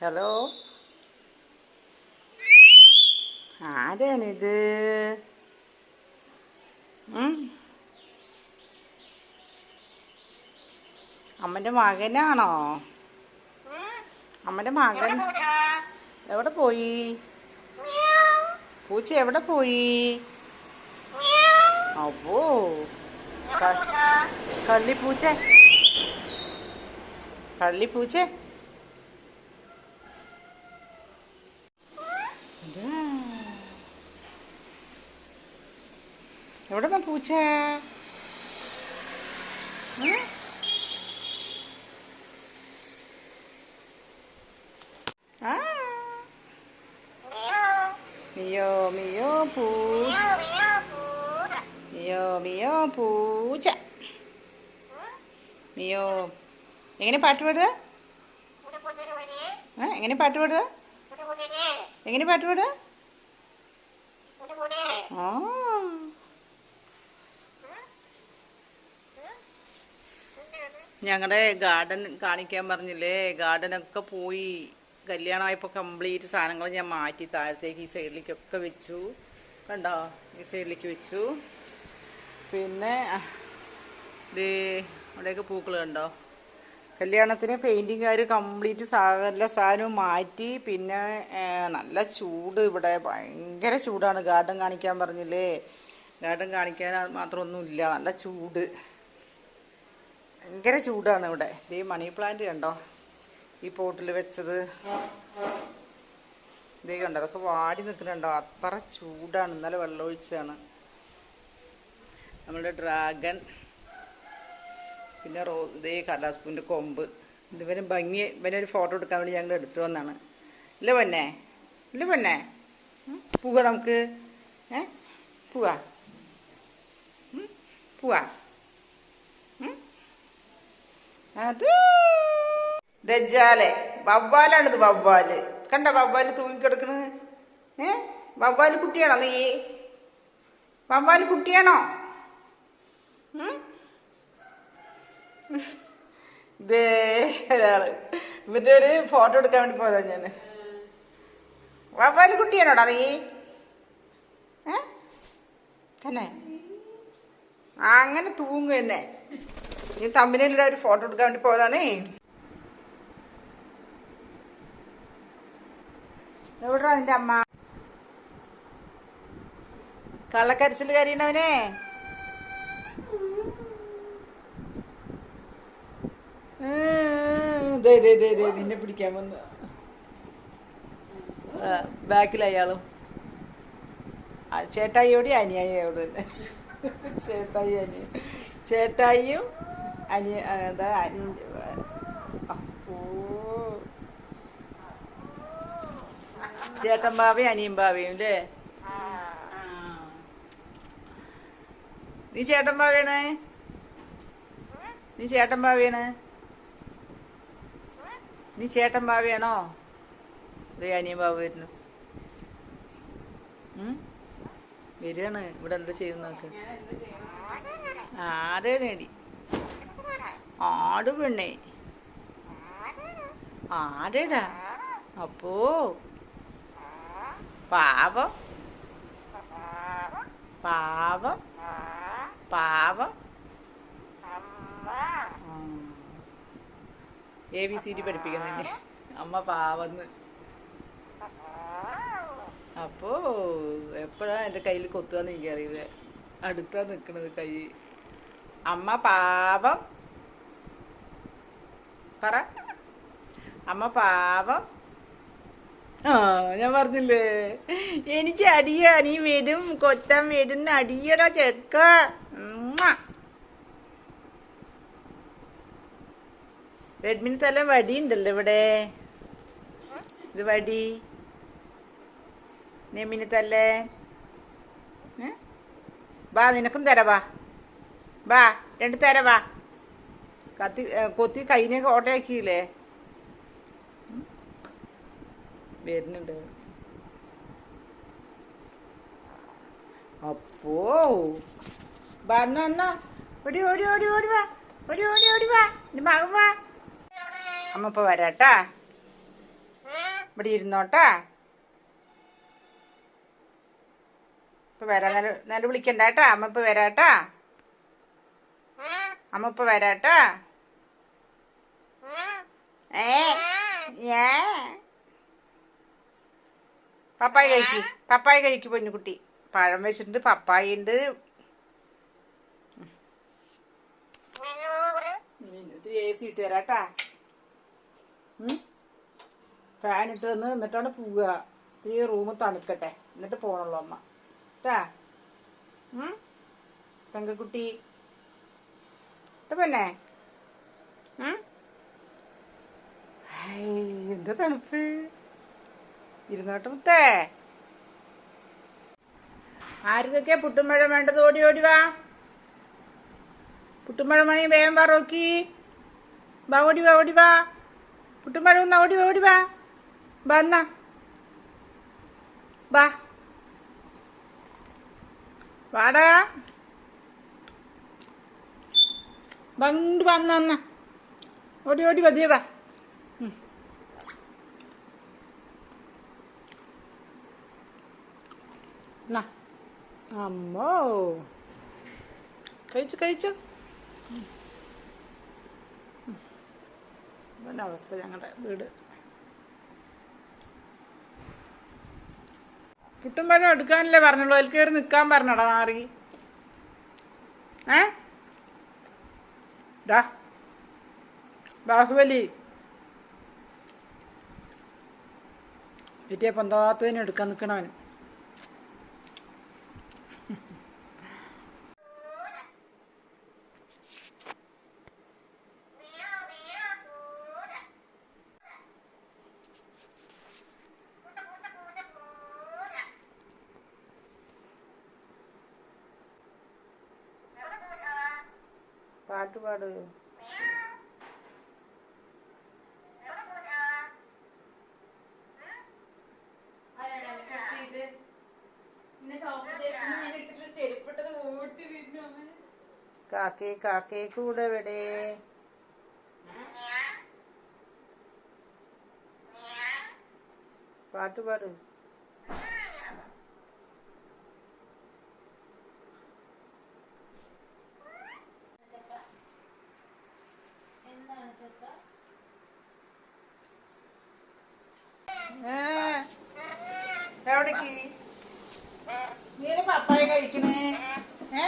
Hello ആരാണിത്? അമ്മന്റെ മകനാണോ? അമ്മന്റെ മകൻ? എവിടെ പോയി? പൂച്ച എവിടെ പോയി? അപ്പോ കള്ളിപ്പൂച്ച. കള്ളിപ്പൂച്ച ഇതാ. എവിടെ പൂച്ച? മിയോ മിയോ പൂച്ച. മിയോ മിയോ പൂച്ച. മിയോ. എങ്ങനെ പാട്ട് പാടുക? എങ്ങനെ പാട്ട് പാടുക? എങ്ങനെ പാട്ട് പാടുക? ആ. ഞങ്ങളുടെ ഗാർഡൻ കാണിക്കാൻ പറഞ്ഞില്ലേ? ഗാർഡനൊക്കെ പോയി കല്യാണമായപ്പോൾ കംപ്ലീറ്റ് സാധനങ്ങൾ ഞാൻ മാറ്റി താഴത്തേക്ക് ഈ സൈഡിലേക്കൊക്കെ വെച്ചു. കണ്ടോ? ഈ സൈഡിലേക്ക് വെച്ചു. പിന്നെ ഇത് അവിടെയൊക്കെ പൂക്കൾ കണ്ടോ? കല്യാണത്തിന് പെയിന്റിങ്ങുകാർ കംപ്ലീറ്റ് എല്ലാ സാധനവും മാറ്റി. പിന്നെ നല്ല ചൂട് ഇവിടെ. ഭയങ്കര ചൂടാണ് ഗാർഡൻ കാണിക്കാൻ പറഞ്ഞില്ലേ? ഗാർഡൻ കാണിക്കാൻ മാത്രമൊന്നുമില്ല. നല്ല ചൂട്. ഭയങ്കര ചൂടാണ് ഇവിടെ. ഇതേ മണി പ്ലാന്റ് കണ്ടോ? ഈ പോട്ടിൽ വെച്ചത്. ഇതേ കണ്ടോ? അതൊക്കെ വാടി നിൽക്കുന്നുണ്ടോ അത്ര ചൂടാണ്. ഇന്നലെ വെള്ളമൊഴിച്ചാണ് നമ്മുടെ ഡ്രാഗൺ പിന്നെ റോ ഇതേ കലാസ്പൂന്റെ കൊമ്പ്. ഇതുവരെ ഭംഗി ഒരു ഫോട്ടോ എടുക്കാൻ വേണ്ടി ഞങ്ങൾ എടുത്തു വന്നാണ്. ഇല്ല പൊന്നെ? ഇല്ല പൊന്നെ? പോവാ നമുക്ക്. ഏ? പോവാ? പോവാ? അത് ദജ്ജാലെ. വവ്വാലാണിത് വവ്വാൽ. കണ്ട വവ്വാൽ തൂങ്ങിക്കിടക്കണ്. ഏ? വവ്വാൽ കുട്ടിയാണോ നീ? വവ്വാൽ കുട്ടിയാണോ? ഇതേ ഒരാൾ. ഇവന്റെ ഒരു ഫോട്ടോ എടുക്കാൻ വേണ്ടി പോയതാ ഞാൻ. വവ്വാൽ കുട്ടിയാണോടാ നീ? ഏ? തന്നെ. അങ്ങനെ തൂങ്ങു തന്നെ നീ തമ്മിലിടെ ഒരു ഫോട്ടോ എടുക്കാൻ വേണ്ടി പോയതാണേ. എവിടാ നിന്റെ അമ്മ? കള്ളക്കരച്ചിൽ ദേ, നിന്നെ പിടിക്കാൻ വന്ന്. ബാക്കിൽ അയാളും. ചേട്ടായിയോടി അനിയായിയോട് ചേട്ടായി അനിയ ചേട്ടായിയും അനിയ എന്താ അനിയ അപ്പോ. ചേട്ടൻ ബാവയും അനിയൻ ബാവയും അല്ലേ നീ ചേട്ടൻ നീ ചേട്ടൻ നീ ചേട്ടൻ ബാവയാണോ ഇതേ അനിയൻ ബാവ വരുന്നു? വരികയാണ്. ഇവിടെ എന്താ ചെയ്യുന്ന നോക്ക് ആടേടി ആട് പെണ്ണേ. ആടടാ അപ്പോ? പാവം. പാവം. പാവം. എ ബി സി ഡി പഠിപ്പിക്കണം അമ്മ പാവന്ന്. അപ്പോ എപ്പോഴാ എന്റെ കയ്യിൽ കൊത്തുകയെന്ന് എനിക്കറിയില്ല. അടുത്താ നിൽക്കണത് കൈ. അമ്മ പാവം. പറ. അമ്മ പാവം. ആ ഞാൻ പറഞ്ഞില്ലേ? എനിക്ക് അടിയാ. നീ വരും കൊത്താൻ വരുന്ന അടിയടാ ചെക്ക. റെഡ്മിന് തല വടി ഉണ്ടല്ലോ ഇവിടെ. ഇത് വടി. നെമ്മിന് തല്ലേ ബാ നിനക്കും തരവാ ബാ. രണ്ട് തരവാ കത്തി കൊത്തി കൈനെയൊക്കെ ഓട്ടയാക്കിയില്ലേ? വരുന്നുണ്ട്. അപ്പോ വന്ന എന്നാ ഓടി ഓടി ഓടി ഓടി വാ. ഓടി ഓടി ഓടി വാ. മകൻ വാ. അമ്മ ഇപ്പൊ വരാട്ടാ. ഇവിടെ ഇരുന്നോട്ടാ. ഇപ്പൊ വരാ. നല്ല നല്ല വിളിക്കണ്ട അമ്മ ഇപ്പൊ വരാട്ടാ. അമ്മ ഇപ്പൊ വരാട്ടാ. ഏ? പപ്പായ കഴിക്ക്. പപ്പായ കഴിക്ക് പൊന്നുകുട്ടി. പഴം വെച്ചിട്ടുണ്ട് പപ്പായ ഉണ്ട്. ഫാൻ ഇട്ട് തന്ന് എന്നിട്ടാണ് പോവുക. ഇത്തിരി റൂം തണുക്കട്ടെ. എന്നിട്ട് പോണുള്ളൂ അമ്മ. കേട്ടാ പെങ്കക്കുട്ടി പിന്നെ. ഉം? എന്താ തണുപ്പ്? ഇരുന്നോട്ട് മുത്തേ. ആർക്കൊക്കെ പുട്ടുമ്പഴം വേണ്ടത്? ഓടി ഓടി വാ. പുട്ടുമ്പഴം മണി വേഗം വാ റോക്കി. വാ ഓടി വാ ഓടി വാ. പുട്ടുമ്പഴം ഒന്ന് ഓടി വാ ഓടി വാ. വാ വാ. വാടാ. വന്ന വന്ന ഓടി ഓടി പതിയെ വാ. എന്നാ. അമ്മോ. കഴിച്ചു കഴിച്ചു. ഇതന്നെ അവസ്ഥ ഞങ്ങളുടെ വീട്. പുട്ടും പഴം എടുക്കാനല്ലേ പറഞ്ഞുള്ളൂ. അതിൽ കയറി നിൽക്കാൻ പറഞ്ഞടാ നാറി. ഏ? ഡാ. ബാഹുബലി. വിറ്റിയ പൊന്താത്തതിന് എടുക്കാൻ നിൽക്കണവൻ പാട്ട് പാട് കാക്കേ കാക്കേ കൂടെ വിടേ പാട്ട് പാട് ഏ, എവിടേക്ക്? നീ പപ്പായ കഴിക്കണേ. ഏ?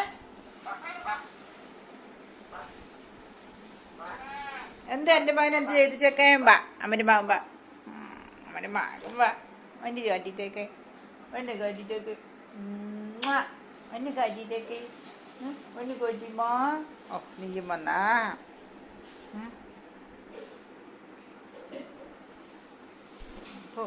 എന്താ എന്റെ മകൻ എന്ത് ചെയ്ത് ചെക്കാൻ വാ അമ്മന്റെ മകൻ വാ വണ്ടി കാട്ടിട്ടേക്ക്. അവന്റെ കാട്ടിട്ടേക്ക്. അവന്റെ കാട്ടിട്ടേക്ക്. അവന് കൊട്ടിമോ ഓ നീയും വന്നാ. ഓ